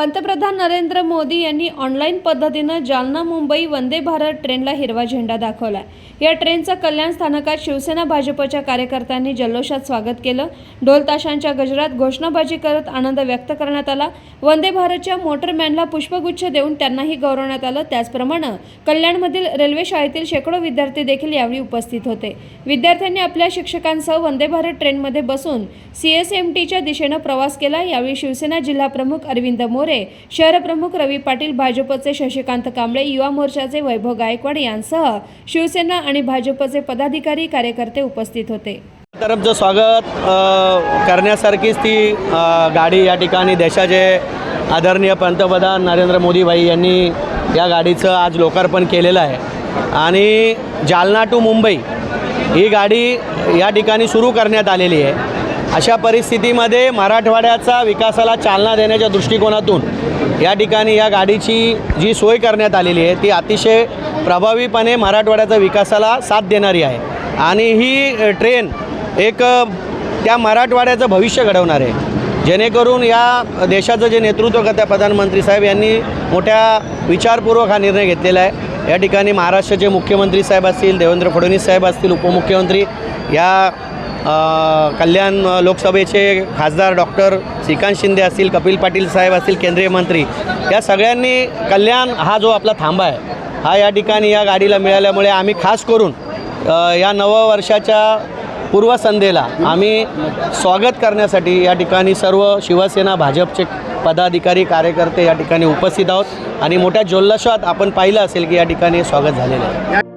पंतप्रधान नरेंद्र मोदी यांनी ऑनलाईन पद्धतीनं जालना मुंबई वंदे भारत ट्रेनला हिरवा झेंडा दाखवला या ट्रेनचं कल्याण स्थानकात शिवसेना भाजपच्या कार्यकर्त्यांनी जल्लोषात स्वागत केलं. ढोलताशांच्या गजरात घोषणाबाजी करत आनंद व्यक्त करण्यात आला. वंदे भारतच्या मोटरमॅनला पुष्पगुच्छ देऊन त्यांनाही गौरवण्यात आलं. त्याचप्रमाणे कल्याणमधील रेल्वे शाळेतील शेकडो विद्यार्थी देखील यावेळी उपस्थित होते. विद्यार्थ्यांनी आपल्या शिक्षकांसह वंदे भारत ट्रेनमध्ये बसून सी एस एम टीच्या दिशेनं प्रवास केला. यावेळी शिवसेना जिल्हाप्रमुख अरविंद मोरे शहर प्रमुख रवी पाटील भाजपचे शशिकांत कांबळे युवा मोर्चाचे वैभव गायकवाड यांसह शिवसेना आणि भाजपचे पदाधिकारी कार्यकर्ते उपस्थित होते. तरफचं स्वागत करण्यासारखीच ती गाडी या ठिकाणी देशाचे आदरणीय पंतप्रधान नरेंद्र मोदी भाई यांनी या गाडीचं आज लोकार्पण केलेलं आहे. आणि जालना टू मुंबई ही गाडी या ठिकाणी सुरू करण्यात आलेली आहे. अशा परिस्थितीमध्ये मराठवाड्याचा विकासाला चालना देण्याच्या दृष्टिकोनातून या ठिकाणी या गाडीची जी सोय करण्यात आलेली आहे ती अतिशय प्रभावीपणे मराठवाड्याच्या विकासाला साथ देणारी आहे. आणि ही ट्रेन एक त्या मराठवाड्याचं भविष्य घडवणार आहे. जेणेकरून या देशाचं जे नेतृत्व करत्या प्रधानमंत्री साहेब यांनी मोठ्या विचारपूर्वक हा निर्णय घेतलेला आहे. या ठिकाणी महाराष्ट्राचे मुख्यमंत्री साहेब असतील देवेंद्र फडणवीस साहेब असतील उपमुख्यमंत्री या कल्याण लोकसभेचे खासदार डॉक्टर श्रीकांत शिंदे असतील कपिल पाटील साहेब असतील केंद्रीय मंत्री या सगळ्यांनी कल्याण हा जो आपला थांबा आहे हा या ठिकाणी या गाडीला मिळाल्यामुळे आम्ही खास करून या नववर्षाच्या पूर्वसंध्येला आम्ही स्वागत करण्यासाठी या ठिकाणी सर्व शिवसेना भाजपचे पदाधिकारी कार्यकर्ते या ठिकाणी उपस्थित आहोत आणि मोठ्या जल्लोषात आपण पाहिलं असेल की या ठिकाणी स्वागत झालेलं आहे.